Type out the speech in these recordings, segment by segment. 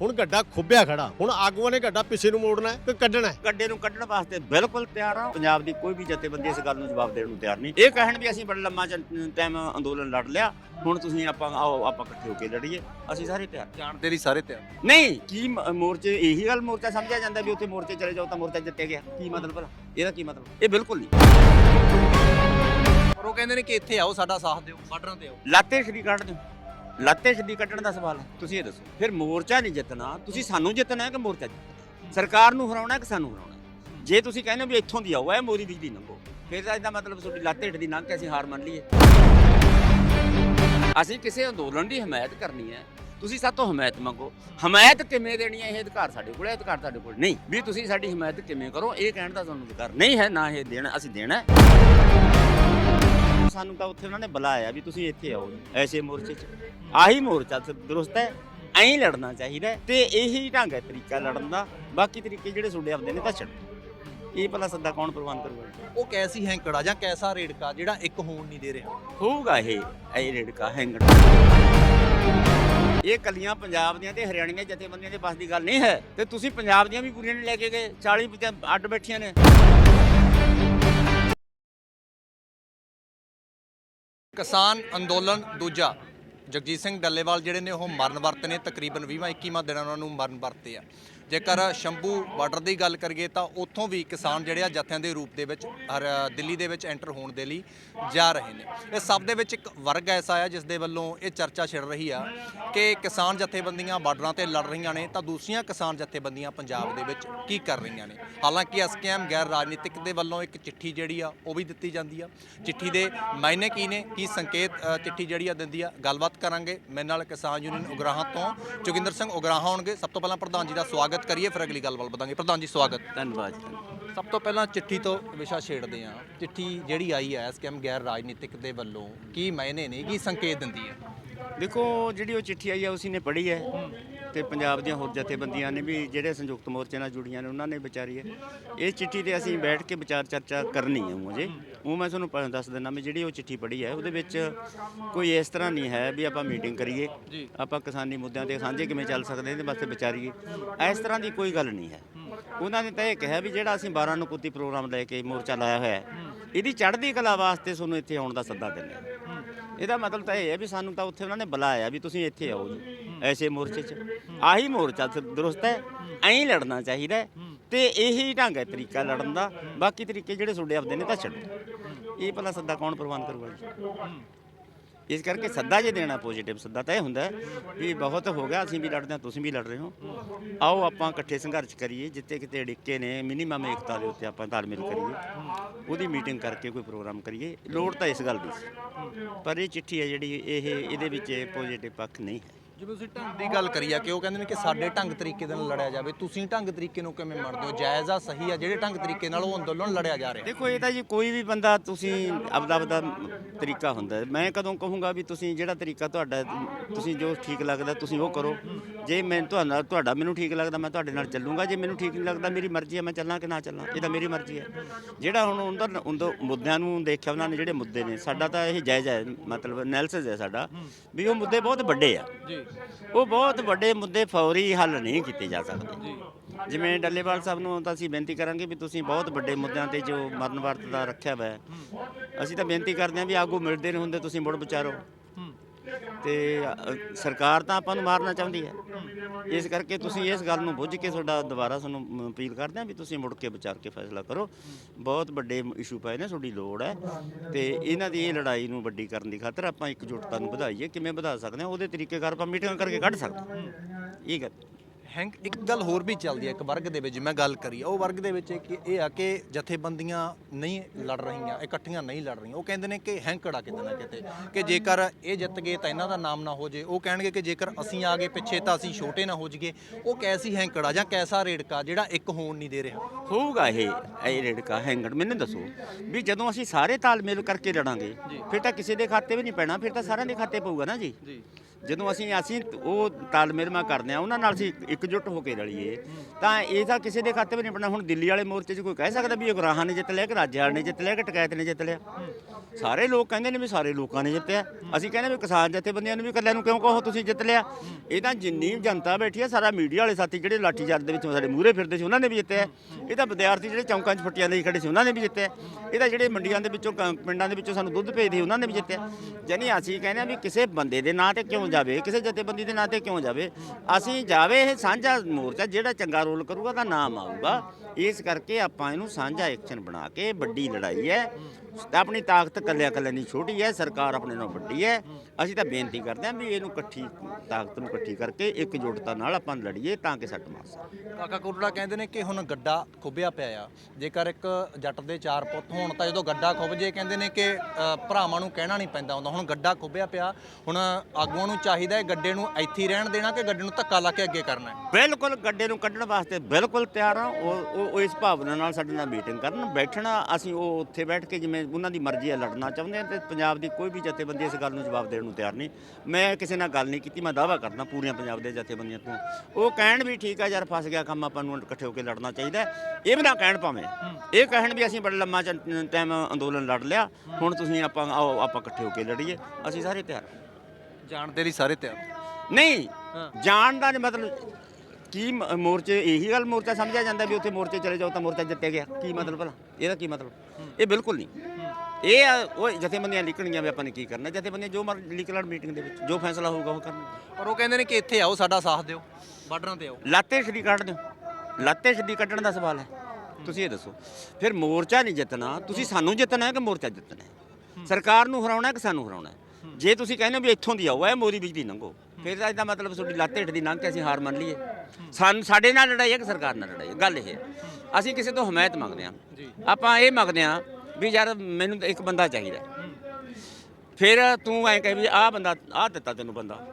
ਹੁਣ ਗੱਡਾ ਖੁੱਬਿਆ ਖੜਾ। ਹੁਣ ਆਗੂਆਂ ਨੇ ਗੱਡਾ ਪਿੱਛੇ ਨੂੰ ਮੋੜਨਾ ਹੈ ਕਿ ਕੱਢਣਾ ਹੈ? ਗੱਡੇ ਨੂੰ ਕੱਢਣ ਵਾਸਤੇ ਬਿਲਕੁਲ ਤਿਆਰ ਆ ਪੰਜਾਬ ਦੀ ਕੋਈ ਵੀ ਜਥੇਬੰਦੀ ਇਸ ਗੱਲ ਨੂੰ ਜਵਾਬ ਦੇਣ ਨੂੰ ਤਿਆਰ ਨਹੀਂ। ਇਹ ਕਹਿਣ ਵੀ ਅਸੀਂ ਬੜਾ ਲੰਮਾ ਟਾਈਮ ਅੰਦੋਲਨ ਲੜ ਲਿਆ। ਹੁਣ ਤੁਸੀਂ ਆਪਾਂ ਆਓ ਆਪਾਂ ਇਕੱਠੇ ਹੋ ਕੇ ਲੜੀਏ। ਅਸੀਂ ਸਾਰੇ ਤਿਆਰ। ਜਾਣ ਦੇ ਲਈ ਸਾਰੇ ਤਿਆਰ। ਨਹੀਂ ਕੀ ਮੋਰਚੇ ਇਹੀ ਗੱਲ ਮੋਰਚਾ ਸਮਝਿਆ ਜਾਂਦਾ ਵੀ ਉੱਥੇ ਮੋਰਚੇ ਚਲੇ ਜਾਓ ਤਾਂ ਮੋਰਚਾ ਜਿੱਤਿਆ ਗਿਆ। ਕੀ ਮਤਲਬ ਭਲਾ? ਇਹਦਾ ਕੀ ਮਤਲਬ? ਇਹ ਬਿਲਕੁਲ ਨਹੀਂ। ਪਰ ਉਹ ਕਹਿੰਦੇ ਨੇ ਕਿ ਇੱਥੇ ਆਓ ਸਾਡਾ ਸਾਥ ਦਿਓ ਬਾਰਡਰਾਂ ਤੇ ਆਓ। ਲਾਤੇ ਸ਼੍ਰੀ ਕੱਢ ਦਿਓ ਲਾਤੇ ਛੱਡੀ ਕੱਢਣ ਦਾ ਸਵਾਲ। ਹੈ ਤੁਸੀਂ ਇਹ ਦੱਸੋ, ਫਿਰ ਮੋਰਚਾ ਨਹੀਂ ਜਿੱਤਣਾ, ਤੁਸੀਂ ਸਾਨੂੰ ਜਿੱਤਣਾ ਹੈ ਕਿ ਮੋਰਚਾ ਜਿੱਤਣਾ ਸਰਕਾਰ ਨੂੰ ਹਰਾਉਣਾ ਹੈ ਕਿ ਸਾਨੂੰ ਹਰਾਉਣਾ ਜੇ ਤੁਸੀਂ ਕਹਿੰਦੇ ਹੋ ਵੀ ਇੱਥੋਂ ਦੀ ਆਓ, ਇਹ ਮੋਰੀ ਦੀ ਲੰਘੋ ਫਿਰ ਤਾਂ ਇਹਦਾ ਮਤਲਬ ਤੁਹਾਡੀ ਲਾਤੇ ਹੇਠ ਦੀ ਲੰਘ ਕੇ ਅਸੀਂ ਹਾਰ ਮੰਨ ਲਈਏ। ਅਸੀਂ ਕਿਸੇ ਅੰਦੋਲਨ ਦੀ ਹਮਾਇਤ ਕਰਨੀ ਹੈ। ਤੁਸੀਂ ਸਾਤੋਂ ਹਮਾਇਤ ਮੰਗੋ। ਹਮਾਇਤ ਕਿਵੇਂ ਦੇਣੀ ਹੈ? ਇਹ ਅਧਿਕਾਰ ਸਾਡੇ ਕੋਲ ਹੈ ਅਧਿਕਾਰ ਤੁਹਾਡੇ ਕੋਲ ਨਹੀਂ। ਵੀ ਤੁਸੀਂ ਸਾਡੀ ਹਮਾਇਤ ਕਿਵੇਂ ਕਰੋ, ਇਹ ਕਹਿਣ ਦਾ ਤੁਹਾਨੂੰ ਅਧਿਕਾਰ ਨਹੀਂ ਹੈ, ਨਾ ਇਹ ਦੇਣਾ, ਅਸੀਂ ਦੇਣਾ ਸਾਨੂੰ ਤਾਂ ਉੱਥੇ ਉਹਨਾਂ ਨੇ ਬੁਲਾਇਆ ਵੀ ਤੁਸੀਂ ਇੱਥੇ ਆਓ ਐਸੇ ਮੋਰਚੇ 'ਚ। ਆਹੀ ਮੋਰਚਾ ਦਰੁਸਤ ਹੈ ਐਂ ਲੜਨਾ ਚਾਹੀਦਾ ਤੇ ਇਹੀ ਢੰਗ ਹੈ ਤਰੀਕਾ ਲੜਨ ਦਾ ਬਾਕੀ ਤਰੀਕੇ ਜਿਹੜੇ ਤੁਹਾਡੇ ਆਪਦੇ ਨੇ ਤਾਂ ਛੱਡ ਇਹ ਭਲਾ ਸੱਦਾ ਕੌਣ ਪ੍ਰਵਾਨ ਕਰੂਗਾ ਉਹ ਕੈਸੀ ਹੈਂਕੜਾ ਜਾਂ ਕੈਸਾ ਰੇੜਕਾ ਜਿਹੜਾ ਇੱਕ ਹੋਣ ਨਹੀਂ ਦੇ ਰਿਹਾ? ਹੋਊਗਾ ਇਹ ਇਹ ਰੇੜਕਾ ਹੈਂਗੜ ਇਹ ਕੱਲੀਆਂ ਪੰਜਾਬ ਦੀਆਂ ਤੇ ਹਰਿਆਣੀਆਂ ਜਥੇਬੰਦੀਆਂ ਦੇ ਬਸ ਦੀ ਗੱਲ ਨਹੀਂ ਹੈ। ਤੇ ਤੁਸੀਂ ਪੰਜਾਬ ਦੀਆਂ ਵੀ ਪੂਰੀਆਂ ਨਹੀਂ ਲੈ ਕੇ ਗਏ 40 ਪੰਜਾਹ ਅੱਡ ਬੈਠੀਆਂ ਨੇ। ਕਿਸਾਨ ਅੰਦੋਲਨ ਦੂਜਾ। ਜਗਜੀਤ ਸਿੰਘ ਡੱਲੇਵਾਲ ਜਿਹੜੇ ਨੇ ਉਹ ਮਰਨ ਵਰਤੇ ਨੇ, ਤਕਰੀਬਨ 20ਵਾਂ 21ਵਾਂ ਦਿਨ ਉਹਨਾਂ ਨੂੰ ਮਰਨ ਵਰਤੇ ਆ। ਜੇਕਰ ਸ਼ੰਭੂ ਬਾਰਡਰ ਦੀ ਗੱਲ ਕਰੀਏ ਤਾਂ ਉੱਥੋਂ ਵੀ ਕਿਸਾਨ ਜਿਹੜੇ ਆ ਜਥਿਆਂ ਦੇ ਰੂਪ ਦੇ ਵਿੱਚ ਹਰ- ਦਿੱਲੀ ਦੇ ਵਿੱਚ ਐਂਟਰ ਹੋਣ ਦੇ ਲਈ ਜਾ ਰਹੇ ਨੇ। ਇਹ ਸਭ ਦੇ ਵਿੱਚ ਇੱਕ ਵਰਗ ਐਸਾ ਆ ਜਿਸ ਦੇ ਵੱਲੋਂ ਇਹ ਚਰਚਾ ਛਿੜ ਰਹੀ ਆ ਕਿ ਕਿਸਾਨ ਜਥੇਬੰਦੀਆਂ ਬਾਰਡਰਾਂ ਤੇ ਲੜ ਰਹੀਆਂ ਨੇ ਤਾਂ ਦੂਸਰੀਆਂ ਕਿਸਾਨ ਜਥੇਬੰਦੀਆਂ ਪੰਜਾਬ ਦੇ ਵਿੱਚ ਕੀ ਕਰ ਰਹੀਆਂ ਨੇ? ਹਾਲਾਂਕਿ ਐਸਕੇਐਮ ਗੈਰ ਰਾਜਨੀਤਿਕ ਦੇ ਵੱਲੋਂ ਇੱਕ ਚਿੱਠੀ ਜਿਹੜੀ ਆ ਉਹ ਵੀ ਦਿੱਤੀ ਜਾਂਦੀ ਆ। ਚਿੱਠੀ ਦੇ ਮਾਇਨੇ ਕੀ ਨੇ? ਕੀ ਸੰਕੇਤ ਚਿੱਠੀ ਜਿਹੜੀ ਆ ਦਿੰਦੀ ਆ? ਗੱਲਬਾਤ ਕਰਾਂਗੇ। ਮੇਰੇ ਨਾਲ ਕਿਸਾਨ ਯੂਨੀਅਨ ਉਗਰਾਹਾਂ ਤੋਂ ਜੋਗਿੰਦਰ ਸਿੰਘ ਉਗਰਾਹਾਂ ਹੋਣਗੇ। ਸਭ ਤੋਂ ਪਹਿਲਾਂ ਪ੍ਰਧਾਨ ਜੀ ਦਾ ਸਵਾਗਤ ਕਰੀਏ ਫਿਰ ਅਗਲੀ ਗੱਲਬਾਤ ਵਧਾਂਗੇ। ਪ੍ਰਧਾਨ ਜੀ ਸਵਾਗਤ। ਧੰਨਵਾਦ ਜੀ। ਸਭ ਤੋਂ ਪਹਿਲਾਂ ਚਿੱਠੀ ਤੋਂ ਵਿਸ਼ਾ ਛੇੜਦੇ ਆ ਚਿੱਠੀ ਜਿਹੜੀ ਆਈ ਹੈ ਐਸਕੇਐਮ ਗੈਰ ਰਾਜਨੀਤਿਕ ਦੇ ਵੱਲੋਂ ਕੀ ਮਾਇਨੇ ਨੇ ਕੀ ਸੰਕੇਤ ਦਿੰਦੀ ਹੈ? ਦੇਖੋ ਜਿਹੜੀ ਉਹ ਚਿੱਠੀ ਆਈ ਆ ਉਸੇ ਨੇ ਪੜ੍ਹੀ ਹੈ। ਤੇ ਪੰਜਾਬ ਦੀਆਂ ਹੋਰ ਜਥੇਬੰਦੀਆਂ ਨੇ ਵੀ ਜਿਹੜੇ ਸੰਯੁਕਤ ਮੋਰਚੇ ਨਾਲ ਜੁੜੀਆਂ ਨੇ ਉਹਨਾਂ ਨੇ ਵਿਚਾਰੀ ਹੈ ਇਹ ਚਿੱਠੀ ਤੇ ਅਸੀਂ ਬੈਠ ਕੇ ਵਿਚਾਰ ਚਰਚਾ ਕਰਨੀ ਹੈ ਮੁਝੇ ਉਹ ਮੈਂ ਤੁਹਾਨੂੰ ਪ- ਦੱਸ ਦਿੰਦਾ ਮੈਂ ਜਿਹੜੀ ਉਹ ਚਿੱਠੀ ਪੜ੍ਹੀ ਹੈ ਉਹਦੇ ਵਿੱਚ ਕੋਈ ਇਸ ਤਰ੍ਹਾਂ ਨਹੀਂ ਹੈ ਵੀ ਆਪਾਂ ਮੀਟਿੰਗ ਕਰੀਏ। ਆਪਾਂ ਕਿਸਾਨੀ ਮੁੱਦਿਆਂ ਤੇ ਸਾਂਝੇ ਕਿਵੇਂ ਚੱਲ ਸਕਦੇ ਇਹਦੇ ਵਾਸਤੇ ਵਿਚਾਰੀਏ। ਇਸ ਤਰ੍ਹਾਂ ਦੀ ਕੋਈ ਗੱਲ ਨਹੀਂ ਹੈ। ਉਹਨਾਂ ਨੇ ਤਾਂ ਇਹ ਕਿਹਾ ਵੀ ਜਿਹੜਾ ਅਸੀਂ 12 ਨੂੰ ਕੁੱਤੀ ਪ੍ਰੋਗਰਾਮ ਲੈ ਕੇ ਮੋਰਚਾ ਲਾਇਆ ਹੋਇਆ ਹੈ ਇਹਦੀ ਚੜ੍ਹਦੀ ਕਲਾ ਵਾਸਤੇ ਤੁਹਾਨੂੰ ਇੱਥੇ ਆਉਣ ਦਾ ਸੱਦਾ ਦਿੰਦੇ ਹਾਂ ਇਹਦਾ ਮਤਲਬ ਤਾਂ ਇਹ ਹੈ ਵੀ ਸਾਨੂੰ ਤਾਂ ਉੱਥੇ ਉਹਨਾਂ ਨੇ ਬੁਲਾਇਆ ਵੀ ਤੁਸੀਂ ਇੱਥੇ ਆਓ ਜੀ। ਐਸੇ ਮੋਰਚੇ 'ਚ ਆਹੀ ਮੋਰਚਾ ਦਰੁਸਤ ਹੈ ਐਂ ਲੜਨਾ ਚਾਹੀਦਾ ਹੈ ਤੇ ਇਹੀ ਢੰਗ ਹੈ ਤਰੀਕਾ ਲੜਨ ਦਾ ਬਾਕੀ ਤਰੀਕੇ ਜਿਹੜੇ ਤੁਹਾਡੇ ਆਪਦੇ ਨੇ ਤਾਂ ਛੱਡੋ ਇਹ ਭਲਾ ਸੱਦਾ ਕੌਣ ਪ੍ਰਵਾਨ ਕਰੂਗਾ ਜੀ ਇਸ ਕਰਕੇ ਸੱਦਾ ਜੇ ਦੇਣਾ ਪੋਜੀਟਿਵ ਸੱਦਾ ਤਾਂ ਇਹ ਹੁੰਦਾ ਵੀ ਬਹੁਤ ਹੋ ਗਿਆ ਅਸੀਂ ਵੀ ਲੜਦੇ ਹਾਂ ਤੁਸੀਂ ਵੀ ਲੜ ਰਹੇ ਹੋ ਆਓ ਆਪਾਂ ਇਕੱਠੇ ਸੰਘਰਸ਼ ਕਰੀਏ ਜਿੱਤੇ ਕਿਤੇ ਅੜਿੱਕੇ ਨੇ ਮਿਨੀਮਮ ਏਕਤਾ ਦੇ ਉੱਤੇ ਆਪਾਂ ਤਾਲਮੇਲ ਕਰੀਏ ਉਹਦੀ ਮੀਟਿੰਗ ਕਰਕੇ ਕੋਈ ਪ੍ਰੋਗਰਾਮ ਕਰੀਏ ਲੋੜ ਤਾਂ ਇਸ ਗੱਲ ਦੀ ਸੀ ਪਰ ਇਹ ਚਿੱਠੀ ਹੈ ਜਿਹੜੀ ਇਹ ਇਹਦੇ ਵਿੱਚ ਪੋਜੀਟਿਵ ਪੱਖ ਨਹੀਂ ਹੈ ਜਿਵੇਂ ਤੁਸੀਂ ਢੰਗ ਦੀ ਗੱਲ ਕਰੀ ਆ ਕਿ ਉਹ ਕਹਿੰਦੇ ਨੇ ਕਿ ਸਾਡੇ ਢੰਗ ਤਰੀਕੇ ਦੇ ਨਾਲ ਲੜਿਆ ਜਾਵੇ ਤੁਸੀਂ ਢੰਗ ਤਰੀਕੇ ਨੂੰ ਕਿਵੇਂ ਮੰਨਦੇ ਹੋ? ਜਾਇਜ਼ ਆ ਸਹੀ ਆ? ਜਿਹੜੇ ਢੰਗ ਤਰੀਕੇ ਨਾਲ ਉਹ ਅੰਦੋਲਨ ਲੜਿਆ ਜਾ ਰਿਹਾ। ਦੇਖੋ ਇਹ ਤਾਂ ਜੀ ਕੋਈ ਵੀ ਬੰਦਾ ਤੁਸੀਂ ਆਪਦਾ ਆਪਦਾ ਤਰੀਕਾ ਹੁੰਦਾ ਹੈ। ਮੈਂ ਕਦੋਂ ਕਹੂੰਗਾ ਵੀ ਤੁਸੀਂ ਜਿਹੜਾ ਤਰੀਕਾ ਤੁਹਾਡਾ ਤੁਸੀਂ ਜੋ ਠੀਕ ਲੱਗਦਾ ਤੁਸੀਂ ਉਹ ਕਰੋ। ਜੇ ਮੈਂ ਤੁਹਾਡਾ ਤੁਹਾਡਾ ਮੈਨੂੰ ਠੀਕ ਲੱਗਦਾ ਮੈਂ ਤੁਹਾਡੇ ਨਾਲ ਚੱਲੂੰਗਾ। ਜੇ ਮੈਨੂੰ ਠੀਕ ਨਹੀਂ ਲੱਗਦਾ ਮੇਰੀ ਮਰਜ਼ੀ ਹੈ ਮੈਂ ਚੱਲਾਂ ਕਿ ਨਾ ਚੱਲਾਂ? ਇਹ ਤਾਂ ਮੇਰੀ ਮਰਜ਼ੀ ਹੈ ਜਿਹੜਾ ਹੁਣ ਉਹਨਾਂ ਉਹਨਾਂ ਮੁੱਦਿਆਂ ਨੂੰ ਦੇਖਿਆ ਉਹਨਾਂ ਨੇ ਜਿਹੜੇ ਮੁੱਦੇ ਨੇ ਸਾਡਾ ਤਾਂ ਇਹ ਜਾਇਜ਼ ਹੈ ਮਤਲਬ ਐਨਾਲਿਸਿਸ ਹੈ ਸਾਡਾ ਵੀ ਉਹ ਮੁੱਦੇ ਬਹੁਤ ਵੱਡੇ ਆ। ਜੀ। ਉਹ ਬਹੁਤ ਵੱਡੇ ਮੁੱਦੇ ਫੌਰੀ ਹੱਲ ਨਹੀਂ ਕੀਤੇ ਜਾ ਸਕਦੇ। ਜਿਵੇਂ ਡੱਲੇਵਾਲ ਸਾਹਿਬ ਨੂੰ ਤਾਂ ਅਸੀਂ ਬੇਨਤੀ ਕਰਾਂਗੇ ਵੀ ਤੁਸੀਂ ਬਹੁਤ ਵੱਡੇ ਮੁੱਦਿਆਂ ਤੇ ਜੋ ਮਰਨ ਵਰਤ ਦਾ ਰੱਖਿਆ ਹੋਇਆ ਅਸੀਂ ਤਾਂ ਬੇਨਤੀ ਕਰਦੇ ਹਾਂ ਵੀ ਆਗੂ ਮਿਲਦੇ ਨਹੀਂ ਹੁੰਦੇ, ਤੁਸੀਂ ਮੁੜ ਵਿਚਾਰੋ। ਤੇ ਸਰਕਾਰ ਤਾਂ ਆਪਾਂ ਨੂੰ ਮਾਰਨਾ ਚਾਹੁੰਦੀ ਹੈ। ਇਸ ਕਰਕੇ ਤੁਸੀਂ ਇਸ ਗੱਲ ਨੂੰ ਬੁੱਝ ਕੇ ਤੁਹਾਡਾ ਦੁਬਾਰਾ ਤੁਹਾਨੂੰ ਅਪੀਲ ਕਰਦੇ ਹਾਂ ਵੀ ਤੁਸੀਂ ਮੁੜ ਕੇ ਵਿਚਾਰ ਕੇ ਫੈਸਲਾ ਕਰੋ। ਬਹੁਤ ਵੱਡੇ ਇਸ਼ੂ ਪਏ ਨੇ, ਤੁਹਾਡੀ ਲੋੜ ਹੈ। ਤੇ ਇਹਨਾਂ ਦੀ ਇਹ ਲੜਾਈ ਨੂੰ ਵੱਡੀ ਕਰਨ ਦੀ ਖਾਤਰ ਆਪਾਂ ਇੱਕਜੁੱਟਤਾ ਨੂੰ ਵਧਾਈਏ, ਕਿਵੇਂ ਵਧਾ ਸਕਦੇ ਹਾਂ, ਉਹਦੇ ਤਰੀਕੇਕਾਰ ਆਪਾਂ ਮੀਟਿੰਗ ਕਰਕੇ ਕੱਢ ਸਕਦੇ ਹਾਂ। ਇਹ ਗੱਲ। ਹੈਂਕ ਇੱਕ ਗੱਲ ਹੋਰ ਵੀ ਚੱਲਦੀ ਹੈ ਇੱਕ ਵਰਗ ਦੇ ਵਿੱਚ ਮੈਂ ਗੱਲ ਕਰੀ ਉਹ ਵਰਗ ਦੇ ਵਿੱਚ ਇੱਕ ਇਹ ਆ ਕਿ ਜਥੇਬੰਦੀਆਂ ਨਹੀਂ ਲੜ ਰਹੀਆਂ ਇਕੱਠੀਆਂ ਨਹੀਂ ਲੜ ਰਹੀਆਂ। ਉਹ ਕਹਿੰਦੇ ਨੇ ਕਿ ਹੈਂਕੜਾ ਕਿਤੇ ਨਾ ਕਿਤੇ? ਕਿ ਜੇਕਰ ਇਹ ਜਿੱਤ ਗਏ ਤਾਂ ਇਹਨਾਂ ਦਾ ਨਾਮ ਨਾ ਹੋ ਜੇ। ਉਹ ਕਹਿਣਗੇ ਕਿ ਜੇਕਰ ਅਸੀਂ ਆ ਗਏ ਪਿੱਛੇ ਤਾਂ ਅਸੀਂ ਛੋਟੇ ਨਾ ਹੋ ਜਾਈਏ। ਉਹ ਕੈਸੀ ਹੈਂਕੜਾ ਜਾਂ ਕੈਸਾ ਰੇੜਕਾ ਜਿਹੜਾ ਇੱਕ ਹੋਣ ਨਹੀਂ ਦੇ ਰਿਹਾ? ਹੋਊਗਾ ਇਹ ਇਹ ਰੇੜਕਾ ਹੈਂਗੜ ਮੈਨੂੰ ਦੱਸੋ ਵੀ ਜਦੋਂ ਅਸੀਂ ਸਾਰੇ ਤਾਲਮੇਲ ਕਰਕੇ ਲੜਾਂਗੇ ਫਿਰ ਤਾਂ ਕਿਸੇ ਦੇ ਖਾਤੇ ਵੀ ਨਹੀਂ ਪੈਣਾ ਫਿਰ ਤਾਂ ਸਾਰਿਆਂ ਦੇ ਖਾਤੇ ਪਊਗਾ ਨਾ ਜੀ। ਜੀ। ਜਦੋਂ ਅਸੀਂ ਅਸੀਂ ਉਹ ਤਾਲਮੇਲ ਮਾ ਕਰਦੇ ਆ ਉਹਨਾਂ ਨਾਲ ਅਸੀਂ ਇਕਜੁੱਟ ਹੋ ਕੇ ਰਲੀਏ। ਤਾਂ ਇਹ ਤਾਂ ਕਿਸੇ ਦੇ ਖਾਤੇ ਵੀ ਨਹੀਂ ਬਣਨਾ। ਹੁਣ ਦਿੱਲੀ ਵਾਲੇ ਮੋਰਚੇ 'ਚ ਕੋਈ ਕਹਿ ਸਕਦਾ ਵੀ ਉਗਰਾਹਾਂ ਨੇ ਜਿੱਤ ਲਿਆ ਕਿ ਰਾਜੇ ਵਾਲੇ ਨੇ ਜਿੱਤ ਲਿਆ ਕਿ ਟਕੈਤ ਨੇ ਜਿੱਤ ਲਿਆ। ਸਾਰੇ ਲੋਕ ਕਹਿੰਦੇ ਨੇ ਵੀ ਸਾਰੇ ਲੋਕਾਂ ਨੇ ਜਿੱਤਿਆ। ਅਸੀਂ ਕਹਿੰਦੇ ਵੀ ਕਿਸਾਨ ਜਥੇਬੰਦੀਆਂ ਨੂੰ ਵੀ ਇਕੱਲਿਆਂ ਨੂੰ ਕਿਉਂ ਕਹੋ ਤੁਸੀਂ ਜਿੱਤ ਲਿਆ? ਇਹ ਤਾਂ ਜਿੰਨੀ ਜਨਤਾ ਬੈਠੀ ਹੈ ਸਾਰਾ ਮੀਡੀਆ ਵਾਲੇ ਸਾਥੀ ਜਿਹੜੇ ਲਾਠੀਚਾਰਜ ਦੇ ਵਿੱਚ ਸਾਡੇ ਮੂਹਰੇ ਫਿਰਦੇ ਸੀ, ਉਹਨਾਂ ਨੇ ਵੀ ਜਿੱਤਿਆ। ਇਹ ਤਾਂ ਵਿਦਿਆਰਥੀ ਜਿਹੜੇ ਚੌਂਕਾਂ 'ਚ ਫੁੱਟੀਆਂ ਲਈ ਖੜੇ ਸੀ, ਉਹਨਾਂ ਨੇ ਵੀ ਜਿੱਤਿਆ। ਇਹ ਤਾਂ ਜਿਹੜੇ ਮੰਡੀਆਂ ਦੇ ਵਿੱਚੋਂ ਕ- ਪਿੰਡਾਂ ਦੇ ਵਿੱਚੋਂ ਸਾਨੂੰ ਦੁੱਧ ਭੇਜਦੇ ਉਹਨਾਂ ਨੇ ਵੀ ਜਿੱਤਿਆ। ਜਾਨੀ ਅਸੀਂ ਕਹਿੰਦੇ ਆ ਵੀ ਕਿਸੇ ਬੰਦੇ ਦੇ ਨਾਂ ਤੇ ਕਿਉਂ ਜਾਵੇ, ਕਿਸੇ ਜਥੇਬੰਦੀ ਦੇ ਨਾਂ ਤੇ ਕਿਉਂ ਜਾਵੇ? ਅਸੀਂ ਜਾਵੇ ਇਹ ਸਾਂਝਾ ਮੋਰਚਾ, ਜਿਹੜਾ ਚੰਗਾ ਰੋਲ ਕਰੂਗਾ ਤਾਂ ਨਾਮ ਆਊਗਾ। ਇਸ ਕਰਕੇ ਆਪਾਂ ਇਹਨੂੰ ਸਾਂਝਾ ਐਕਸ਼ਨ ਬਣਾ ਕੇ ਵੱਡੀ ਲੜਾਈ ਹੈ। ਆਪਣੀ ਤਾਕਤ ਕੱਲਿਆਂ ਕੱਲਿਆਂ ਦੀ ਛੋਟੀ ਹੈ ਸਰਕਾਰ ਆਪਣੇ ਨਾਲ ਵੱਡੀ ਹੈ। ਅਸੀਂ ਤਾਂ ਬੇਨਤੀ ਕਰਦੇ ਹਾਂ ਵੀ ਇਹਨੂੰ ਇਕੱਠੀ ਤਾਕਤ ਨੂੰ ਇਕੱਠੀ ਕਰਕੇ ਇਕਜੁੱਟਤਾ ਨਾਲ ਆਪਾਂ ਲੜੀਏ ਤਾਂ ਕਿ ਸੱਟ ਮਾਰ ਸਕੀਏ। ਕਾਕਾ ਕੋਟੜਾ ਕਹਿੰਦੇ ਨੇ ਕਿ ਹੁਣ ਗੱਡਾ ਖੁੱਬਿਆ ਪਿਆ ਆ। ਜੇਕਰ ਇੱਕ ਜੱਟ ਦੇ ਚਾਰ ਪੁੱਤ ਹੋਣ ਤਾਂ ਜਦੋਂ ਗੱਡਾ ਖੁੱਬ ਜੇ ਕਹਿੰਦੇ ਨੇ ਕਿ ਭਰਾਵਾਂ ਨੂੰ ਕਹਿਣਾ ਨਹੀਂ ਪੈਂਦਾ ਹੁੰਦਾ। ਹੁਣ ਗੱਡਾ ਖੁੱਬਿਆ ਪਿਆ। ਹੁਣ ਆਗੂਆਂ ਨੂੰ ਚਾਹੀਦਾ ਹੈ ਗੱਡੇ ਨੂੰ ਇੱਥੇ ਹੀ ਰਹਿਣ ਦੇਣਾ ਕਿ ਗੱਡੇ ਨੂੰ ਧੱਕਾ ਲਾ ਕੇ ਅੱਗੇ ਕਰਨਾ ਹੈ। ਬਿਲਕੁਲ ਗੱਡੇ ਨੂੰ ਕੱਢਣ ਵਾਸਤੇ ਬਿਲਕੁਲ ਤਿਆਰ ਉਹ- ਉਹ ਇਸ ਭਾਵਨਾ ਨਾਲ ਸਾਡੇ ਨਾਲ ਮੀਟਿੰਗ ਕਰਨ ਬੈਠਣਾ। ਅਸੀਂ ਉਹ ਉੱਥੇ ਬੈਠ ਕੇ ਜਿਵੇਂ ਉਹਨਾਂ ਦੀ ਮਰਜ਼ੀ ਹੈ ਲੜਨਾ ਚਾਹੁੰਦੇ ਹਾਂ ਤੇ ਪੰਜਾਬ ਦੀ ਕੋਈ ਵੀ ਜਥੇਬੰਦੀ ਇਸ ਗੱਲ ਨੂੰ ਜਵਾਬ ਦੇਣ ਨੂੰ ਤਿਆਰ ਨਹੀਂ। ਮੈਂ ਕਿਸੇ ਨਾਲ ਗੱਲ ਨਹੀਂ ਕੀਤੀ ਮੈਂ ਦਾਅਵਾ ਕਰਦਾ ਪੂਰੀਆਂ ਪੰਜਾਬ ਦੇ ਜਥੇਬੰਦੀਆਂ ਤੋਂ। ਉਹ ਕਹਿਣ ਵੀ ਠੀਕ ਹੈ ਯਾਰ ਫਸ ਗਿਆ ਕੰਮ ਆਪਾਂ ਨੂੰ ਇਕੱਠੇ ਹੋ ਕੇ ਲੜਨਾ ਚਾਹੀਦਾ। ਇਹ ਵੀ ਨਾ ਕਹਿਣ ਭਾਵੇਂ। ਇਹ ਕਹਿਣ ਵੀ ਅਸੀਂ ਬੜਾ ਲੰਮਾ ਟਾਈਮ ਅੰਦੋਲਨ ਲੜ ਲਿਆ। ਹੁਣ ਤੁਸੀਂ ਆਪਾਂ ਆਓ ਆਪਾਂ ਇਕੱਠੇ ਹੋ ਕੇ ਲੜੀਏ। ਅਸੀਂ ਸਾਰੇ ਤਿਆਰ ਹਾਂ। ਜਾਣਦੇ ਲਈ ਸਾਰੇ ਤਿਆਰ ਨਹੀਂ। ਜਾਣ ਦਾ ਮਤਲਬ ਕੀ ਮੋਰਚੇ ਇਹੀ ਗੱਲ ਮੋਰਚਾ ਸਮਝਿਆ ਜਾਂਦਾ ਵੀ ਉੱਥੇ ਮੋਰਚੇ ਚਲੇ ਜਾਓ ਤਾਂ ਮੋਰਚਾ ਜਿੱਤਿਆ ਗਿਆ। ਕੀ ਮਤਲਬ ਭਲਾ? ਇਹਦਾ ਕੀ ਮਤਲਬ? ਇਹ ਬਿਲਕੁਲ ਨਹੀਂ। ਇਹ ਆ, ਉਹ ਜਥੇਬੰਦੀਆਂ ਲਿਖਣਗੀਆਂ ਵੀ ਆਪਾਂ ਨੇ ਕੀ ਕਰਨਾ? ਜਥੇਬੰਦੀਆਂ ਜੋ ਮਰ ਲਿਖ ਲੈਣ ਮੀਟਿੰਗ ਦੇ ਵਿੱਚ ਜੋ ਫੈਸਲਾ ਹੋਊਗਾ ਉਹ ਕਰਨਗੇ। ਪਰ ਉਹ ਕਹਿੰਦੇ ਨੇ ਕਿ ਇੱਥੇ ਆਓ ਸਾਡਾ ਸਾਥ ਦਿਓ ਬਾਰਡਰਾਂ ਤੇ ਆਓ। ਲਾਤੇ ਛੜੀ ਕੱਢ ਦਿਓ। ਲਾਤੇ ਛੜੀ ਕੱਢਣ ਦਾ ਸਵਾਲ ਹੈ। ਤੁਸੀਂ ਇਹ ਦੱਸੋ ਫਿਰ ਮੋਰਚਾ ਨਹੀਂ ਜਿੱਤਣਾ ਤੁਸੀਂ ਸਾਨੂੰ ਜਿੱਤਣਾ ਹੈ ਕਿ ਮੋਰਚਾ ਜਿੱਤਣਾ ਹੈ? ਸਰਕਾਰ ਨੂੰ ਹਰਾਉਣਾ ਹੈ ਕਿ ਸਾਨੂੰ ਹਰਾਉਣਾ ਹੈ? ਜੇ ਤੁਸੀਂ ਕਹਿੰਦੇ ਹੋ ਵੀ ਇੱਥੋਂ ਦੀ ਆਓ ਇਹ ਮੋਰੀ ਬਿਜਲੀ ਲੰਘੋ ਫਿਰ ਤਾਂ ਇਹਦਾ ਮਤਲਬ ਤੁਹਾਡੀ ਲਾਤੇ ਹੇਠ ਦੀ ਲੰਘ ਕੇ ਅਸੀਂ ਹਾਰ ਮੰਨ ਲਈਏ। ਸਾਨੂੰ ਸਾਡੇ ਨਾਲ ਲੜਾਈ ਹੈ ਕਿ ਸਰਕਾਰ ਨਾਲ ਲੜਾਈ ਹੈ? ਗੱਲ ਇਹ ਹੈ। ਅਸੀਂ ਕਿਸੇ ਤੋਂ ਹਮਾਇਤ ਮੰਗਦੇ ਹਾਂ। ਆਪਾਂ ਇਹ ਮੰਗਦੇ ਹਾਂ ਵੀ ਯਾਰ ਮੈਨੂੰ ਤਾਂ ਇੱਕ ਬੰਦਾ ਚਾਹੀਦਾ। ਫਿਰ ਤੂੰ ਐਂ ਕਹੇ ਵੀ ਆਹ ਬੰਦਾ, ਆਹ ਦਿੱਤਾ ਤੈਨੂੰ ਬੰਦਾ।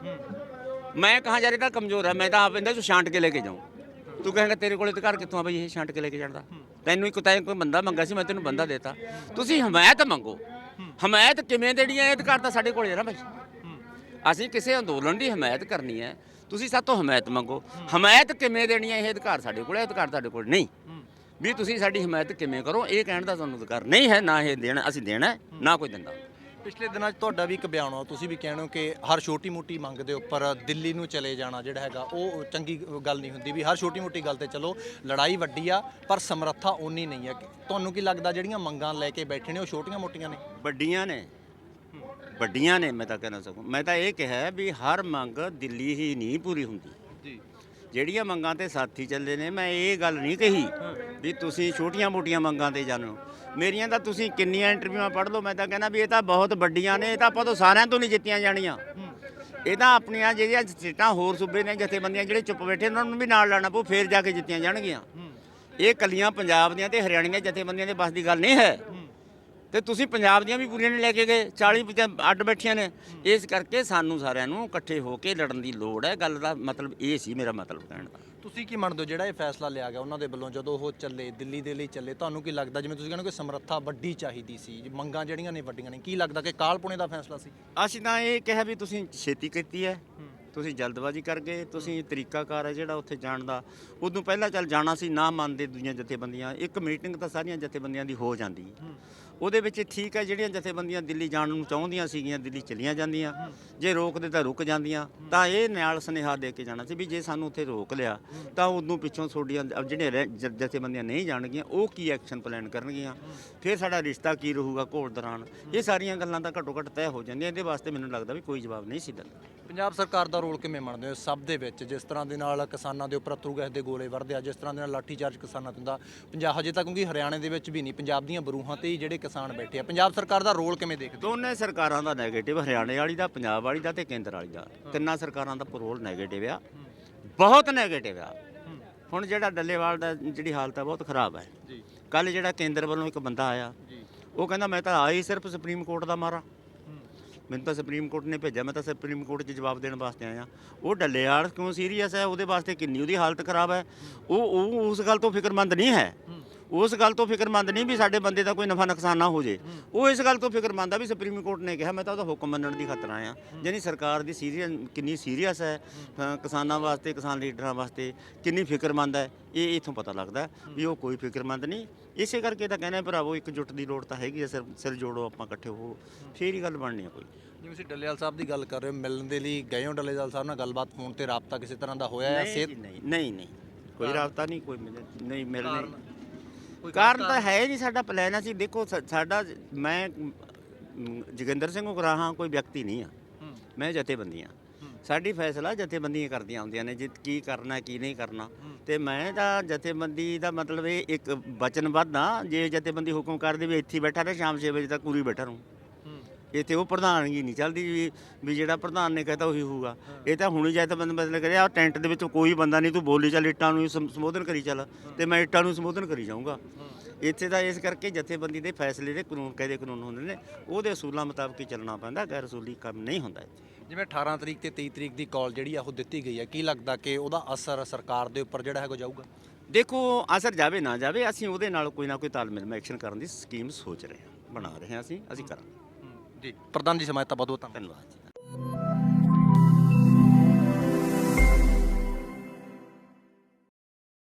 ਮੈਂ ਕਹਾਂ ਯਾਰ ਇਹ ਤਾਂ ਕਮਜ਼ੋਰ ਹੈ, ਮੈਂ ਤਾਂ ਆਪ ਇਹਦਾ ਛਾਂਟ ਕੇ ਲੈ ਕੇ ਜਾਉਂ ਤੂੰ ਕਹੇਂਗਾ ਤੇਰੇ ਕੋਲ ਅਧਿਕਾਰ ਕਿੱਥੋਂ ਆ ਬਈ ਇਹ ਛਾਂਟ ਕੇ ਲੈ ਕੇ ਜਾਂਦਾ ਤੈਨੂੰ ਇੱਕ ਤਾਂ ਕੋਈ ਬੰਦਾ ਮੰਗਾ ਸੀ, ਮੈਂ ਤੈਨੂੰ ਬੰਦਾ ਦੇਤਾ। ਤੁਸੀਂ ਹਮਾਇਤ ਮੰਗੋ। ਹਮਾਇਤ ਕਿਵੇਂ ਦੇਣੀ ਹੈ? ਇਹ ਅਧਿਕਾਰ ਤਾਂ ਸਾਡੇ ਕੋਲ ਹੈ ਨਾ ਬਈ। ਅਸੀਂ ਕਿਸੇ ਅੰਦੋਲਨ ਦੀ ਹਮਾਇਤ ਕਰਨੀ ਹੈ। ਤੁਸੀਂ ਸਾਤੋਂ ਹਮਾਇਤ ਮੰਗੋ। ਹਮਾਇਤ ਕਿਵੇਂ ਦੇਣੀ ਹੈ? ਇਹ ਅਧਿਕਾਰ ਸਾਡੇ ਕੋਲ ਅਧਿਕਾਰ ਤੁਹਾਡੇ ਕੋਲ ਨਹੀਂ। ਵੀ ਤੁਸੀਂ ਸਾਡੀ ਹਮਾਇਤ ਕਿਵੇਂ ਕਰੋ? ਇਹ ਕਹਿਣ ਦਾ ਤੁਹਾਨੂੰ ਅਧਿਕਾਰ ਨਹੀਂ ਹੈ ਨਾ ਇਹ ਦੇਣਾ ਅਸੀਂ ਦੇਣਾ ਨਾ ਕੋਈ ਦਿੰਦਾ। ਪਿਛਲੇ ਦਿਨਾਂ 'ਚ ਤੁਹਾਡਾ ਵੀ ਇੱਕ ਬਿਆਨ ਆ ਤੁਸੀਂ ਵੀ ਕਹਿੰਦੇ ਹੋ ਕਿ ਹਰ ਛੋਟੀ ਮੋਟੀ ਮੰਗ ਦੇ ਉੱਪਰ ਦਿੱਲੀ ਨੂੰ ਚਲੇ ਜਾਣਾ ਜਿਹੜਾ ਹੈਗਾ ਉਹ ਚੰਗੀ ਗੱਲ ਨਹੀਂ ਹੁੰਦੀ ਵੀ ਹਰ ਛੋਟੀ ਮੋਟੀ ਗੱਲ ਤੇ ਚਲੋ ਲੜਾਈ ਵੱਡੀ ਆ ਪਰ ਸਮਰੱਥਾ ਓਨੀ ਨਹੀਂ ਹੈ। ਤੁਹਾਨੂੰ ਕੀ ਲੱਗਦਾ ਜਿਹੜੀਆਂ ਮੰਗਾਂ ਲੈ ਕੇ ਬੈਠੇ ਨੇ ਉਹ ਛੋਟੀਆਂ ਮੋਟੀਆਂ ਨੇ? ਵੱਡੀਆਂ ਨੇ। ਵੱਡੀਆਂ ਨੇ ਮੈਂ ਤਾਂ ਕਹਿਣਾ ਸਕੂੰ ਮੈਂ ਤਾਂ ਇਹ ਕਿਹਾ ਵੀ ਹਰ ਮੰਗ ਦਿੱਲੀ ਹੀ ਨਹੀਂ ਪੂਰੀ ਹੁੰਦੀ। ਜਿਹੜੀਆਂ ਮੰਗਾਂ ਤੇ ਸਾਥੀ ਚੱਲੇ ਨੇ, ਮੈਂ ਇਹ ਗੱਲ ਨਹੀਂ ਕਹੀ ਵੀ ਤੁਸੀਂ ਛੋਟੀਆਂ-ਮੋਟੀਆਂ ਮੰਗਾਂ ਤੇ ਜਾਣੋ। ਮੇਰੀਆਂ ਤਾਂ ਤੁਸੀਂ ਕਿੰਨੀਆਂ ਇੰਟਰਵਿਊਆਂ ਪੜ੍ਹ ਲਓ, ਮੈਂ ਤਾਂ ਕਹਿੰਦਾ ਵੀ ਇਹ ਤਾਂ ਬਹੁਤ ਵੱਡੀਆਂ ਨੇ, ਇਹ ਤਾਂ ਆਪਾਂ ਤੋਂ ਸਾਰਿਆਂ ਤੋਂ ਨਹੀਂ ਜਿੱਤੀਆਂ ਜਾਣੀਆਂ। ਇਹ ਤਾਂ ਆਪਣੀਆਂ ਜਿਹੜੀਆਂ ਸਟੇਟਾਂ ਹੋਰ ਸੂਬੇ ਨੇ ਜਥੇਬੰਦੀਆਂ ਜਿਹੜੇ ਚੁੱਪ ਬੈਠੇ ਉਹਨਾਂ ਨੂੰ ਵੀ ਨਾਲ ਲਾਣਾ ਪਊ ਫੇਰ ਜਾ ਕੇ ਜਿੱਤੀਆਂ ਜਾਣਗੀਆਂ। ਇਹ ਕੱਲੀਆਂ ਪੰਜਾਬ ਦੀਆਂ ਤੇ ਹਰਿਆਣਾ ਦੀਆਂ ਜਥੇਬੰਦੀਆਂ ਦੇ ਬਸ ਦੀ ਗੱਲ ਨਹੀਂ ਹੈ। ਤੇ ਤੁਸੀਂ ਪੰਜਾਬ ਦੀਆਂ ਵੀ ਪੂਰੀਆਂ ਨਹੀਂ ਲੈ ਕੇ ਗਏ 40 ਵਿੱਚ ਅੱਡ ਬੈਠੀਆਂ ਨੇ। ਇਸ ਕਰਕੇ ਸਾਨੂੰ ਸਾਰਿਆਂ ਨੂੰ ਇਕੱਠੇ ਹੋ ਕੇ ਲੜਨ ਦੀ ਲੋੜ ਹੈ। ਗੱਲ ਦਾ ਮਤਲਬ ਇਹ ਸੀ ਮੇਰਾ ਮਤਲਬ ਕਹਿਣ ਦਾ। ਤੁਸੀਂ ਕੀ ਮੰਨਦੇ ਹੋ ਜਿਹੜਾ ਇਹ ਫੈਸਲਾ ਲਿਆ ਗਿਆ ਉਹਨਾਂ ਦੇ ਵੱਲੋਂ ਜਦੋਂ ਉਹ ਚੱਲੇ ਦਿੱਲੀ ਦੇ ਲਈ ਚੱਲੇ ਤੁਹਾਨੂੰ ਕੀ ਲੱਗਦਾ? ਜਿਵੇਂ ਤੁਸੀਂ ਕਹਿੰਦੇ ਕਿ ਸਮਰੱਥਾ ਵੱਡੀ ਚਾਹੀਦੀ ਸੀ ਮੰਗਾਂ ਜਿਹੜੀਆਂ ਨੇ ਵੱਡੀਆਂ ਨੇ ਕੀ ਲੱਗਦਾ ਕਿ ਕਾਲਪੁਣੇ ਦਾ ਫੈਸਲਾ ਸੀ? ਅਸੀਂ ਤਾਂ ਇਹ ਕਿਹਾ ਵੀ ਤੁਸੀਂ ਛੇਤੀ ਕੀਤੀ ਹੈ ਤੁਸੀਂ ਜਲਦਬਾਜ਼ੀ ਕਰ ਗਏ ਤੁਸੀਂ ਤਰੀਕਾਕਾਰ ਹੈ ਜਿਹੜਾ ਉੱਥੇ ਜਾਣ ਦਾ। ਉਦੋਂ ਪਹਿਲਾਂ ਚੱਲ ਜਾਣਾ ਸੀ ਨਾ ਮੰਨਦੇ ਦੂਜੀਆਂ ਜਥੇਬੰਦੀਆਂ। ਇੱਕ ਮੀਟਿੰਗ ਤਾਂ ਸਾਰੀਆਂ ਜਥੇਬੰਦੀਆਂ ਦੀ ਹੋ ਜਾਂਦੀ। ਉਹਦੇ ਵਿੱਚ ਠੀਕ ਹੈ, ਜਿਹੜੀਆਂ ਜਥੇਬੰਦੀਆਂ ਦਿੱਲੀ ਜਾਣ ਨੂੰ ਚਾਹੁੰਦੀਆਂ ਸੀਗੀਆਂ, ਦਿੱਲੀ ਚਲੀਆਂ ਜਾਂਦੀਆਂ। ਜੇ ਰੋਕਦੇ ਤਾਂ ਰੁਕ ਜਾਂਦੀਆਂ। ਤਾਂ ਇਹ ਨਾਲ ਸੁਨੇਹਾ ਦੇ ਕੇ ਜਾਣਾ ਸੀ ਵੀ ਜੇ ਸਾਨੂੰ ਉੱਥੇ ਰੋਕ ਲਿਆ, ਤਾਂ ਉਦੋਂ ਪਿੱਛੋਂ ਤੁਹਾਡੀਆਂ ਜਿਹੜੀਆਂ ਰਹਿ- ਜਥੇਬੰਦੀਆਂ ਨਹੀਂ ਜਾਣਗੀਆਂ, ਉਹ ਕੀ ਐਕਸ਼ਨ ਪਲਾਨ ਕਰਨਗੀਆਂ? ਫਿਰ ਸਾਡਾ ਰਿਸ਼ਤਾ ਕੀ ਰਹੂਗਾ ਘੋੜ ਦੌਰਾਨ? ਇਹ ਸਾਰੀਆਂ ਗੱਲਾਂ ਤਾਂ ਘੱਟੋ ਘੱਟ ਤੈਅ ਹੋ ਜਾਂਦੀਆਂ। ਇਹਦੇ ਵਾਸਤੇ ਮੈਨੂੰ ਲੱਗਦਾ ਵੀ ਕੋਈ ਜਵਾਬ ਨਹੀਂ ਸੀ ਦਿੰਦਾ। ਪੰਜਾਬ ਸਰਕਾਰ ਦਾ ਰੋਲ ਕਿਵੇਂ ਮੰਨਦੇ ਹੋ? ਸਭ ਦੇ ਵਿੱਚ ਜਿਸ ਤਰ੍ਹਾਂ ਦੇ ਨਾਲ ਕਿਸਾਨਾਂ ਦੇ ਉੱਪਰ ਅਥਰੂ ਗੈਸ ਦੇ ਗੋਲੇ ਵਰਦੇ ਆ ਜਿਸ ਤਰ੍ਹਾਂ ਦੇ ਨਾਲ ਲਾਠੀ ਚਾਰਜ ਕਿਸਾਨਾਂ ਤੇ ਹੁੰਦਾ। ਪੰਜਾਬ ਹਜੇ ਤੱਕ ਕਿਉਂਕਿ ਹਰਿਆਣੇ ਦੇ ਵਿੱਚ ਵੀ ਨਹੀਂ ਪੰਜਾਬ ਦੀਆਂ ਬਰੂਹਾਂ ਤੇ ਹੀ ਜਿਹੜੇ ਕਿਸਾਨ ਬੈਠੇ ਆ। ਪੰਜਾਬ ਸਰਕਾਰ ਦਾ ਰੋਲ ਕਿਵੇਂ ਦੇਖਦੇ? ਦੋਨੇ ਸਰਕਾਰਾਂ ਦਾ ਨੈਗੇਟਿਵ ਹਰਿਆਣੇ ਵਾਲੀ ਦਾ ਪੰਜਾਬ ਵਾਲੀ ਦਾ ਤੇ ਕੇਂਦਰ ਵਾਲੀ ਦਾ। ਤਿੰਨਾਂ ਸਰਕਾਰਾਂ ਦਾ ਰੋਲ ਨੈਗੇਟਿਵ ਆ। ਬਹੁਤ ਨੈਗੇਟਿਵ ਆ। ਹੁਣ ਜਿਹੜਾ ਡੱਲੇਵਾਲ ਦਾ ਜਿਹੜੀ ਹਾਲਤ ਆ ਬਹੁਤ ਖਰਾਬ ਹੈ ਜੀ। ਕੱਲ ਜਿਹੜਾ ਕੇਂਦਰ ਵੱਲੋਂ ਇੱਕ ਬੰਦਾ ਆਇਆ ਜੀ। ਉਹ ਕਹਿੰਦਾ ਮੈਂ ਤਾਂ ਹੀ ਸਿਰਫ ਸੁਪਰੀਮ ਕੋਰਟ ਦਾ ਮਾਰਾ। ਮੈਨੂੰ ਤਾਂ ਸੁਪਰੀਮ ਕੋਰਟ ਨੇ ਭੇਜਿਆ, ਮੈਂ ਤਾਂ ਸੁਪਰੀਮ ਕੋਰਟ 'ਚ ਜਵਾਬ ਦੇਣ ਵਾਸਤੇ ਆਇਆ। ਉਹ ਡੱਲੇਵਾਲ ਕਿਉਂ ਸੀਰੀਅਸ ਹੈ? ਉਹਦੇ ਵਾਸਤੇ ਕਿੰਨੀ ਉਹਦੀ ਹਾਲਤ ਖਰਾਬ ਹੈ? ਉਹ ਉਹ ਉਸ ਗੱਲ ਤੋਂ ਫਿਕਰਮੰਦ ਨਹੀਂ ਹੈ। ਉਸ ਗੱਲ ਤੋਂ ਫਿਕਰਮੰਦ ਨਹੀਂ ਵੀ ਸਾਡੇ ਬੰਦੇ ਦਾ ਕੋਈ ਨਫਾ ਨੁਕਸਾਨ ਨਾ ਹੋ ਜੇ। ਉਹ ਇਸ ਗੱਲ ਤੋਂ ਫਿਕਰਮੰਦ ਆ ਵੀ ਸੁਪਰੀਮ ਕੋਰਟ ਨੇ ਕਿਹਾ ਮੈਂ ਤਾਂ ਉਹਦਾ ਹੁਕਮ ਮੰਨਣ ਦੀ ਖਾਤਰ ਆਇਆ। ਯਾਨੀ ਸਰਕਾਰ ਦੀ ਸੀਰੀਅਸ ਕਿੰਨੀ ਸੀਰੀਅਸ ਹੈ ਕਿਸਾਨਾਂ ਵਾਸਤੇ ਕਿਸਾਨ ਲੀਡਰਾਂ ਵਾਸਤੇ ਕਿੰਨੀ ਫਿਕਰਮੰਦ ਹੈ ਇਹ ਇਥੋਂ ਪਤਾ ਲੱਗਦਾ ਵੀ ਉਹ ਕੋਈ ਫਿਕਰਮੰਦ ਨਹੀਂ। ਇਸੇ ਕਰਕੇ ਤਾਂ ਕਹਿੰਦੇ ਆ, ਭਰਾਵੋ ਇੱਕ ਜੁੱਟ ਦੀ ਲੋੜ ਤਾਂ ਹੈਗੀ ਹੈ ਸਿਰ ਸਿਰ ਜੋੜੋ ਆਪਾਂ ਇਕੱਠੇ ਹੋ ਫੇਰ ਹੀ ਗੱਲ ਬਣਨੀ ਆ ਕੋਈ। ਜਿਵੇਂ ਤੁਸੀਂ ਡੱਲੇਵਾਲ ਸਾਹਿਬ ਦੀ ਗੱਲ ਕਰ ਰਹੇ ਹੋ ਮਿਲਣ ਦੇ ਲਈ ਗਏ ਹੋ ਡੱਲੇਵਾਲ ਸਾਹਿਬ ਨਾਲ ਗੱਲਬਾਤ ਫੋਨ ਤੇ ਰਾਬਤਾ ਕਿਸੇ ਤਰ੍ਹਾਂ ਦਾ ਹੋਇਆ ਹੈ ਸਿਹਤ? ਨਹੀਂ ਨਹੀਂ ਨਹੀਂ ਕੋਈ ਰਾਬਤਾ ਨਹੀਂ ਕੋਈ ਮਿਲੇ ਨਹੀਂ ਮਿਲਣੇ ਕਾਰਨ ਤਾਂ ਹੈ ਨਹੀਂ ਸਾਡਾ ਪਲਾਨ ਅਸੀਂ ਦੇਖੋ ਸਾ- ਸਾਡਾ ਮੈਂ ਮ, ਜੋਗਿੰਦਰ ਸਿੰਘ ਉਗਰਾਹਾਂ ਕੋਈ ਵਿਅਕਤੀ ਨਹੀਂ ਆ। ਮੈਂ ਜਥੇਬੰਦੀਆਂ ਸਾਡੀ ਫੈਸਲਾ ਜਥੇਬੰਦੀਆਂ ਕਰਦੀਆਂ ਹੁੰਦੀਆਂ ਨੇ ਜਿ ਕੀ ਕਰਨਾ ਕੀ ਨਹੀਂ ਕਰਨਾ। ਤੇ ਮੈਂ ਤਾਂ ਜਥੇਬੰਦੀ ਦਾ ਮਤਲਬ ਇਹ ਇੱਕ ਵਚਨਬੱਧ ਆ। ਜੇ ਜਥੇਬੰਦੀ ਹੁਕਮ ਕਰਦੇ ਵੀ ਇੱਥੇ ਹੀ ਬੈਠਾ ਰਹੇ ਸ਼ਾਮ 6 ਵਜੇ ਤੱਕ ਪੂਰੀ ਬੈਠਾ ਰਹੂੰ। ਇੱਥੇ ਉਹ ਪ੍ਰਧਾਨਗੀ ਨਹੀਂ ਚੱਲਦੀ ਵੀ ਵੀ ਜਿਹੜਾ ਪ੍ਰਧਾਨ ਨੇ ਕਹਤਾ ਉਹੀ ਹੋਊਗਾ। ਇਹ ਤਾਂ ਹੁਣੀ ਜਾਇ ਤਾਂ ਬੰਦ ਬਦਲ ਕਰਿਆ ਟੈਂਟ ਦੇ ਵਿੱਚ ਕੋਈ ਬੰਦਾ ਨਹੀਂ ਤੂੰ ਬੋਲੀ ਚੱਲ ਇੱਟਾਂ ਨੂੰ ਹੀ ਸੰ- ਸੰਬੋਧਨ ਕਰੀ ਚੱਲ। ਤੇ ਮੈਂ ਇੱਟਾਂ ਨੂੰ ਸੰਬੋਧਨ ਕਰੀ ਜਾਊਂਗਾ। ਇੱਥੇ ਤਾਂ ਇਸ ਕਰਕੇ ਜਥੇਬੰਦੀ ਦੇ ਫੈਸਲੇ ਦੇ ਕਾਨੂੰਨ ਕਾਇਦੇ ਕਾਨੂੰਨ ਹੁੰਦੇ ਨੇ ਉਹਦੇ ਅਸੂਲਾਂ ਮੁਤਾਬਕ ਹੀ ਚੱਲਣਾ ਪੈਂਦਾ ਗੈਰ ਅਸੂਲੀ ਕੰਮ ਨਹੀਂ ਹੁੰਦਾ ਇੱਥੇ। ਜਿਵੇਂ 18 ਤਰੀਕ ਤੇ 23 ਤਰੀਕ ਦੀ ਕਾਲ ਜਿਹੜੀ ਆ ਉਹ ਦਿੱਤੀ ਗਈ ਹੈ ਕੀ ਲੱਗਦਾ ਕਿ ਉਹਦਾ ਅਸਰ ਸਰਕਾਰ ਦੇ ਉੱਪਰ ਜਿਹੜਾ ਹੈਗਾ ਜਾਊਗਾ? ਦੇਖੋ ਅਸਰ ਜਾਵੇ ਨਾ ਜਾਵੇ ਅਸੀਂ ਉਹਦੇ ਨਾਲ ਕੋਈ ਨਾ ਕੋਈ ਤਾਲਮੇਲ ਮੈਂ ਐਕਸ਼ਨ ਕਰਨ ਦੀ ਸਕੀਮ ਸੋਚ ਰਹੇ ਹਾਂ ਬਣਾ ਰਹੇ ਹਾਂ ਅਸੀਂ ਅਸੀਂ ਕਰਾਂਗੇ। ਜੀ। ਪ੍ਰਧਾਨ ਜੀ ਸਮਾਇਤਾ ਬਹੁਤ ਬਹੁਤ ਧੰਨਵਾਦ। ਧੰਨਵਾਦ